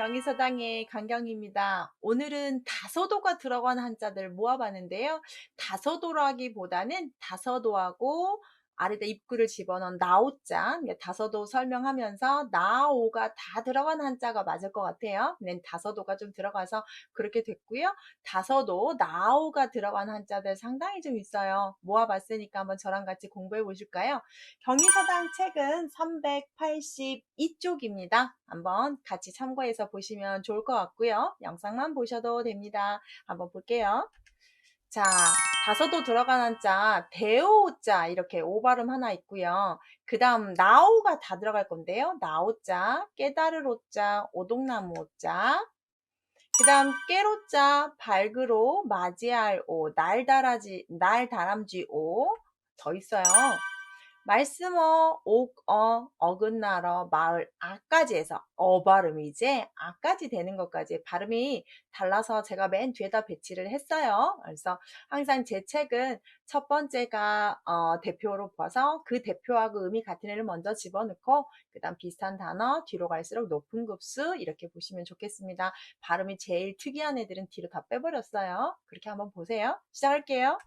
경희서당의 강경입니다. 오늘은 다서도가 들어간 한자들 모아봤는데요. 다서도라기보다는 다서도하고 아래다 입구를 집어넣은 나오자 다서도 설명하면서 나오가 다 들어간 한자가 맞을 것 같아요. 네, 다서도가 좀 들어가서 그렇게 됐고요. 다서도 나오가 들어간 한자들 상당히 좀 있어요. 모아봤으니까 한번 저랑 같이 공부해 보실까요? 경희서당 책은 382쪽입니다. 한번 같이 참고해서 보시면 좋을 것 같고요. 영상만 보셔도 됩니다. 한번 볼게요. 자, 다서도 들어간 한자, 대오자 이렇게 오발음 하나 있고요. 그 다음 나오가 다 들어갈 건데요. 나오자, 깨달을 오자, 오동나무 오자. 그 다음 깨로자, 발그로, 맞이할 오, 날다라지, 날다람쥐 오. 더 있어요. 말씀어, 옥어, 어긋나러, 마을, 아까지 해서 어 발음이 이제 아까지 되는 것까지 발음이 달라서 제가 맨 뒤에다 배치를 했어요. 그래서 항상 제 책은 첫 번째가 어, 대표로 봐서 그 대표하고 의미 같은 애를 먼저 집어넣고 그 다음 비슷한 단어 뒤로 갈수록 높은 급수 이렇게 보시면 좋겠습니다. 발음이 제일 특이한 애들은 뒤로 다 빼버렸어요. 그렇게 한번 보세요. 시작할게요.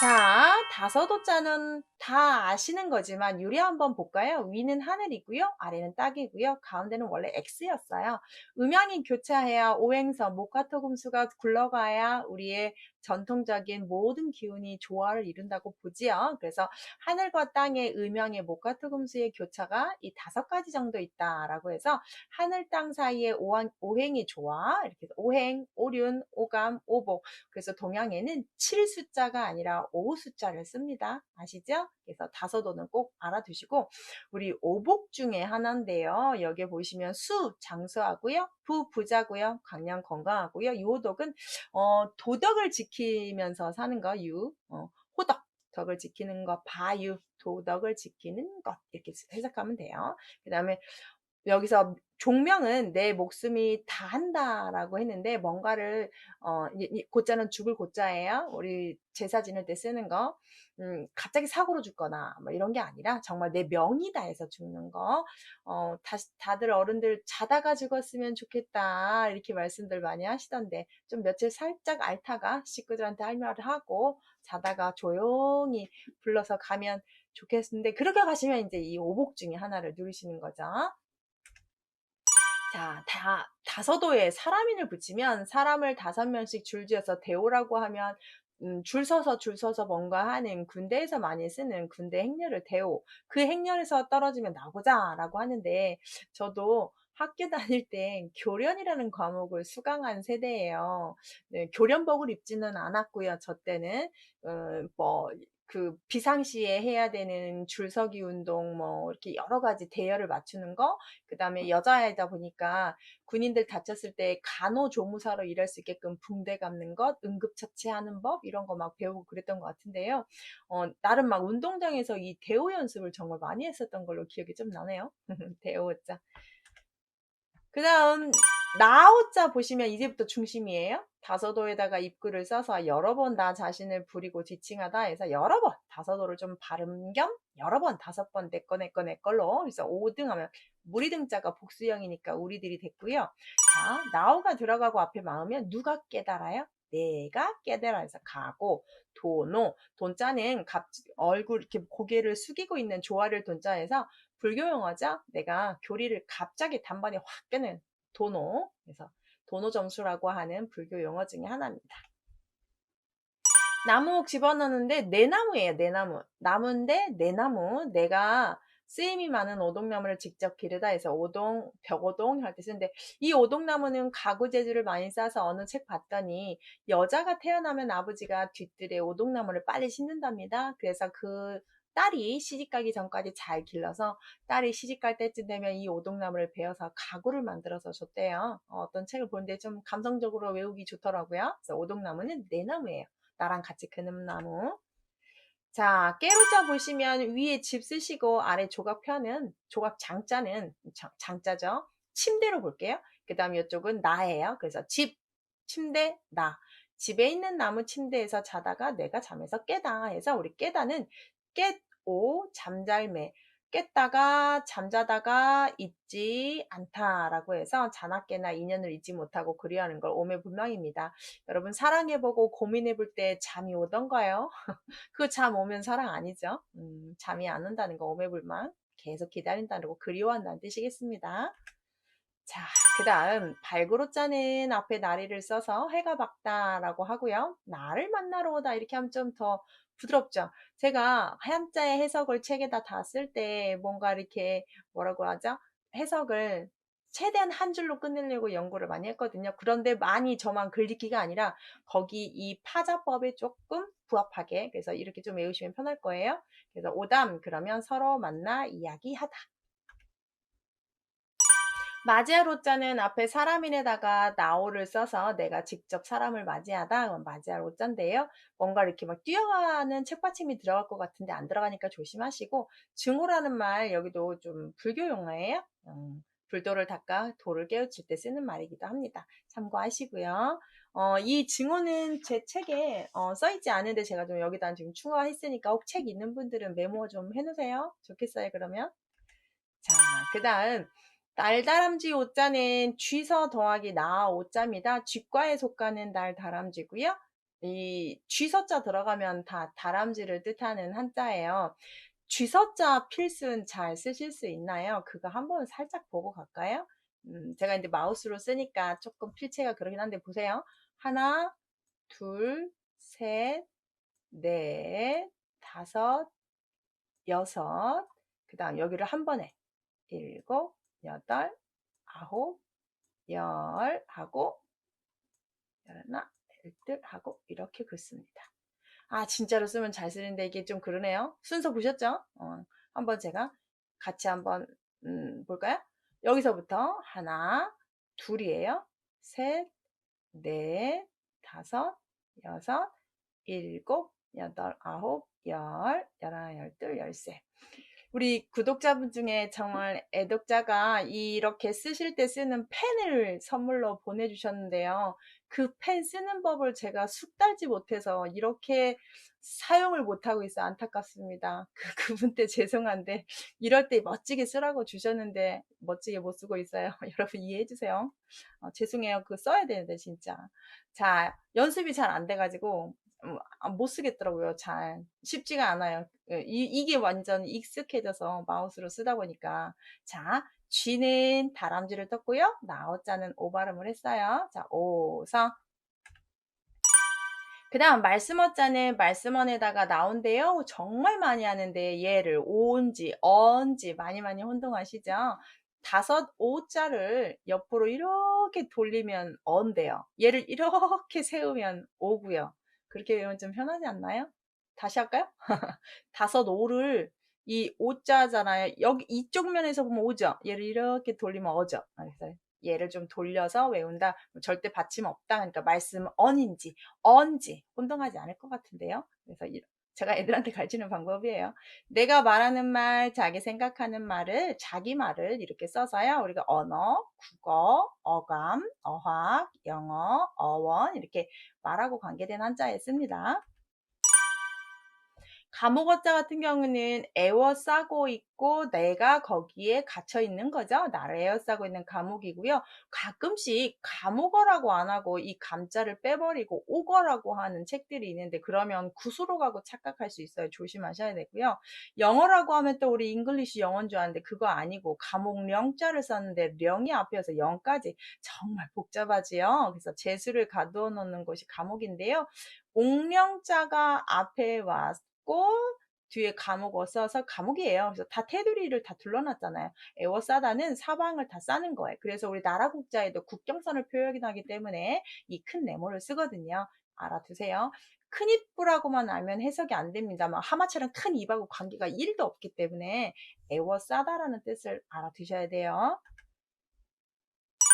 자, 다섯도자는 다 아시는 거지만 유리 한번 볼까요? 위는 하늘이고요. 아래는 딱이고요. 가운데는 원래 X였어요. 음양이 교차해야 오행서, 목화토금수가 굴러가야 우리의 전통적인 모든 기운이 조화를 이룬다고 보지요. 그래서 하늘과 땅의 음양의 목화토금수의 교차가 이 다섯 가지 정도 있다라고 해서 하늘 땅 사이에 오행, 오행이 좋아. 이렇게 오행, 오륜, 오감, 오복. 그래서 동양에는 7 숫자가 아니라 5 숫자를 씁니다. 아시죠? 그래서 다섯도는 꼭 알아두시고 우리 오복 중에 하나인데요. 여기에 보시면 수 장수하고요. 부 부자고요. 강량 건강하고요. 요독은 어, 도덕을 지키 면서 사는 거 유. 어, 호덕 덕을 지키는 거 바유 도덕을 지키는 것 이렇게 해석하면 돼요. 그 다음에 여기서 종명은 내 목숨이 다 한다라고 했는데 뭔가를 어 고자는 죽을 고자예요. 우리 제사 지낼 때 쓰는 거. 음, 갑자기 사고로 죽거나 뭐 이런 게 아니라 정말 내 명이 다해서 죽는 거. 어, 다, 다들 어른들 자다가 죽었으면 좋겠다 이렇게 말씀들 많이 하시던데 좀 며칠 살짝 앓다가 식구들한테 할 말을 하고 자다가 조용히 불러서 가면 좋겠는데 그렇게 가시면 이제 이 오복 중에 하나를 누리시는 거죠. 자, 다, 다서도에 사람인을 붙이면 사람을 다섯 명씩 줄지어서 대오라고 하면 음, 줄 서서 줄 서서 뭔가 하는 군대에서 많이 쓰는 군대 행렬을 대오. 그 행렬에서 떨어지면 나고자라고 하는데 저도 학교 다닐 때 교련이라는 과목을 수강한 세대예요. 네, 교련복을 입지는 않았고요. 저 때는 어, 뭐 그 비상시에 해야 되는 줄서기 운동 뭐 이렇게 여러 가지 대열을 맞추는 거 그다음에 여자이다 보니까 군인들 다쳤을 때 간호조무사로 일할 수 있게끔 붕대 감는 것 응급처치하는 법 이런 거 막 배우고 그랬던 것 같은데요. 어 나름 막 운동장에서 이 대호 연습을 정말 많이 했었던 걸로 기억이 좀 나네요. 대호자 그 다음 나오자 보시면 이제부터 중심이에요. 다서도에다가 입구를 써서 여러 번 나 자신을 부리고 지칭하다 해서 여러 번 다서도를 좀 발음 겸 여러 번 다섯 번 내 거 내 거 내 걸로 그래서 5등 하면 무리등자가 복수형이니까 우리들이 됐고요. 자 나오가 들어가고 앞에 마으면 누가 깨달아요? 내가 깨달아 해서 가고 도노 돈자는 갑, 얼굴 이렇게 고개를 숙이고 있는 조화를 돈자에서 불교 용어죠. 내가 교리를 갑자기 단번에 확 깨는 도노. 그래서 도노 점수라고 하는 불교 용어 중에 하나입니다. 나무 집어넣는데 내나무예요. 내나무. 나무인데 내나무. 내가 쓰임이 많은 오동나무를 직접 기르다 해서 오동, 벽오동 할 때 쓰는데 이 오동나무는 가구 재주를 많이 쌓아서 어느 책 봤더니 여자가 태어나면 아버지가 뒤뜰에 오동나무를 빨리 심는답니다. 그래서 그 딸이 시집가기 전까지 잘 길러서 딸이 시집갈 때쯤 되면 이 오동나무를 베어서 가구를 만들어서 줬대요. 어, 떤 책을 보는데 좀 감성적으로 외우기 좋더라고요. 그래서 오동나무는 내 나무예요. 나랑 같이 그는 나무. 자, 깨로자 보시면 위에 집 쓰시고 아래 조각 펴는 조각 장자는 장, 장자죠. 침대로 볼게요. 그 다음 이쪽은 나예요. 그래서 집, 침대, 나. 집에 있는 나무 침대에서 자다가 내가 잠에서 깨다 해서 우리 깨다는 깨, 오, 잠잘매. 깼다가 잠자다가 잊지 않다라고 해서 자나깨나 인연을 잊지 못하고 그리워하는 걸 오매분명입니다. 여러분 사랑해보고 고민해볼 때 잠이 오던가요? 그 잠 오면 사랑 아니죠? 음, 잠이 안 온다는 거 오매불망 계속 기다린다는 거 그리워한다는 뜻이겠습니다. 자, 그 다음 발그로 자는 앞에 나리를 써서 해가 밝다라고 하고요. 나를 만나러 오다 이렇게 하면 좀 더 부드럽죠. 제가 한자의 해석을 책에다 다 쓸 때 뭔가 이렇게 뭐라고 하죠? 해석을 최대한 한 줄로 끝내려고 연구를 많이 했거든요. 그런데 많이 저만 글리기가 아니라 거기 이 파자법에 조금 부합하게 그래서 이렇게 좀 외우시면 편할 거예요. 그래서 오담 그러면 서로 만나 이야기하다. 호자는 앞에 사람인에다가 나오를 써서 내가 직접 사람을 맞이하다 호자인데요. 뭔가 이렇게 막 뛰어가는 책받침이 들어갈 것 같은데 안 들어가니까 조심하시고 증오라는 말 여기도 좀 불교 용어예요. 음, 불도를 닦아 돌을 깨우칠 때 쓰는 말이기도 합니다. 참고하시고요. 어, 이 증오는 제 책에 어, 써있지 않은데 제가 좀 여기다 지금 추가했으니까 혹 책 있는 분들은 메모 좀 해놓으세요. 좋겠어요 그러면. 자, 그 다음 날다람쥐 오자는 쥐서 더하기 나 오자입니다. 쥐과에 속하는 날다람쥐고요. 이 쥐서자 들어가면 다 다람쥐를 뜻하는 한자예요. 쥐서자 필순 잘 쓰실 수 있나요? 그거 한번 살짝 보고 갈까요? 음, 제가 이제 마우스로 쓰니까 조금 필체가 그러긴 한데 보세요. 하나, 둘, 셋, 넷, 다섯, 여섯, 그 다음 여기를 한 번에 일곱, 여덟, 아홉, 열 하고 열하나, 열둘 하고 이렇게 긋습니다. 아 진짜로 쓰면 잘 쓰는데 이게 좀 그러네요. 순서 보셨죠? 어, 한번 제가 같이 한번 음, 볼까요? 여기서부터 하나, 둘이에요. 셋, 넷, 다섯, 여섯, 일곱, 여덟, 아홉, 열, 열하나, 열둘, 열셋. 우리 구독자분 중에 정말 애독자가 이렇게 쓰실 때 쓰는 펜을 선물로 보내주셨는데요. 그 펜 쓰는 법을 제가 숙달지 못해서 이렇게 사용을 못하고 있어 안타깝습니다. 그, 그분 때 죄송한데 이럴 때 멋지게 쓰라고 주셨는데 멋지게 못 쓰고 있어요. 여러분 이해해 주세요. 어, 죄송해요. 그거 써야 되는데 진짜. 자 연습이 잘 안 돼가지고 못 쓰겠더라고요. 잘 쉽지가 않아요. 예, 이, 이게 완전 익숙해져서 마우스로 쓰다 보니까 자 쥐는 다람쥐를 떴고요. 나어자는 오 발음을 했어요. 자 오성 그 다음 말씀어자는 말씀원에다가 나온대요. 정말 많이 하는데 얘를 온지 언지 많이 많이 혼동하시죠. 다섯 오자를 옆으로 이렇게 돌리면 언데요. 얘를 이렇게 세우면 오고요. 그렇게 외우면 좀 편하지 않나요? 다시 할까요? 다섯 오를 이 오자잖아요. 여기 이쪽 면에서 보면 오죠. 얘를 이렇게 돌리면 어죠. 그래서 얘를 좀 돌려서 외운다. 절대 받침 없다. 그러니까 말씀 언인지 언지 혼동하지 않을 것 같은데요. 그래서 제가 애들한테 가르치는 방법이에요. 내가 말하는 말, 자기 생각하는 말을, 자기 말을 이렇게 써서요. 우리가 언어, 국어, 어감, 어학, 영어, 어원 이렇게 말하고 관계된 한자에 씁니다. 감옥어자 같은 경우는 에워싸고 있고 내가 거기에 갇혀 있는 거죠. 나를 에워싸고 있는 감옥이고요. 가끔씩 감옥어라고 안 하고 이 감자를 빼버리고 옥어라고 하는 책들이 있는데 그러면 구수로 가고 착각할 수 있어요. 조심하셔야 되고요. 영어라고 하면 또 우리 잉글리시 영어인 줄 아는데 그거 아니고 감옥 령자를 썼는데 령이 앞에서 영까지 정말 복잡하지요. 그래서 재수를 가두어 놓는 것이 감옥인데요. 옥령자가 앞에 와 있고 뒤에 감옥 어써서 감옥이에요. 그래서 다 테두리를 다 둘러놨잖아요. 에워 싸다는 사방을 다 싸는 거예요. 그래서 우리 나라 국자에도 국경선을 표현하기 때문에 이 큰 네모를 쓰거든요. 알아두세요. 큰 입구라고만 알면 해석이 안 됩니다만 하마처럼 큰 입하고 관계가 1도 없기 때문에 에워 싸다라는 뜻을 알아두셔야 돼요.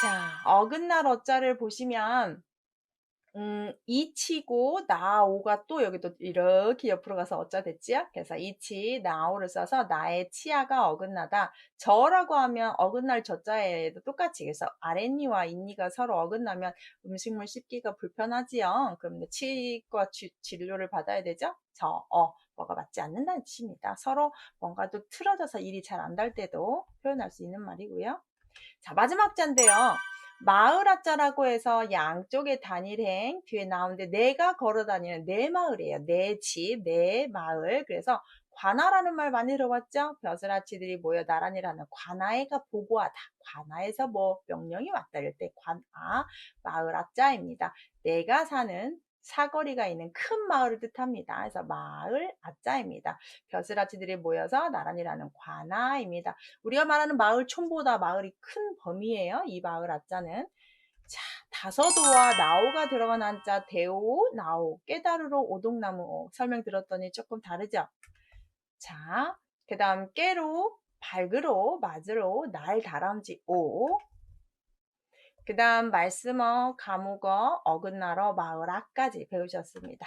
자, 어긋날 어자를 보시면 음, 이치고 나오가 또 여기도 이렇게 옆으로 가서 어짜 됐지요? 그래서 이치 나오를 써서 나의 치아가 어긋나다. 저라고 하면 어긋날 저자에도 똑같이 그래서 아랫니와 잇니가 서로 어긋나면 음식물 씹기가 불편하지요. 그럼 치과 주- 진료를 받아야 되죠? 저, 어, 뭐가 맞지 않는다는 뜻입니다. 서로 뭔가 또 틀어져서 일이 잘안될 때도 표현할 수 있는 말이고요. 자, 마지막 자인데요. 마을 하자라고 해서 양쪽의 단일행 뒤에 나오는데 내가 걸어 다니는 내 마을이에요. 내 집, 내 마을. 그래서 관아라는 말 많이 들어봤죠? 벼슬아치들이 모여 나란히라는 관아에가 보고하다. 관아에서 뭐 명령이 왔다 이럴 때 관아, 마을 하자입니다. 내가 사는 사거리가 있는 큰 마을을 뜻합니다. 그래서 마을 아자입니다. 벼슬아치들이 모여서 나란히라는 관아입니다. 우리가 말하는 마을 촌보다 마을이 큰 범위예요. 이 마을 아자는. 자, 다서도와 나오가 들어간 한자 대오, 나오, 깨달으로 오동나무 오. 설명 들었더니 조금 다르죠? 자, 그 다음 깨로, 밝으로, 맞으로, 날 다람쥐 오. 그 다음 말씀어, 가무거, 어긋나러, 마을 앞까지 배우셨습니다.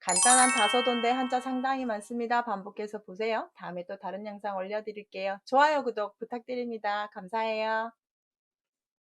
간단한 다서도인데 한자 상당히 많습니다. 반복해서 보세요. 다음에 또 다른 영상 올려드릴게요. 좋아요, 구독 부탁드립니다. 감사해요.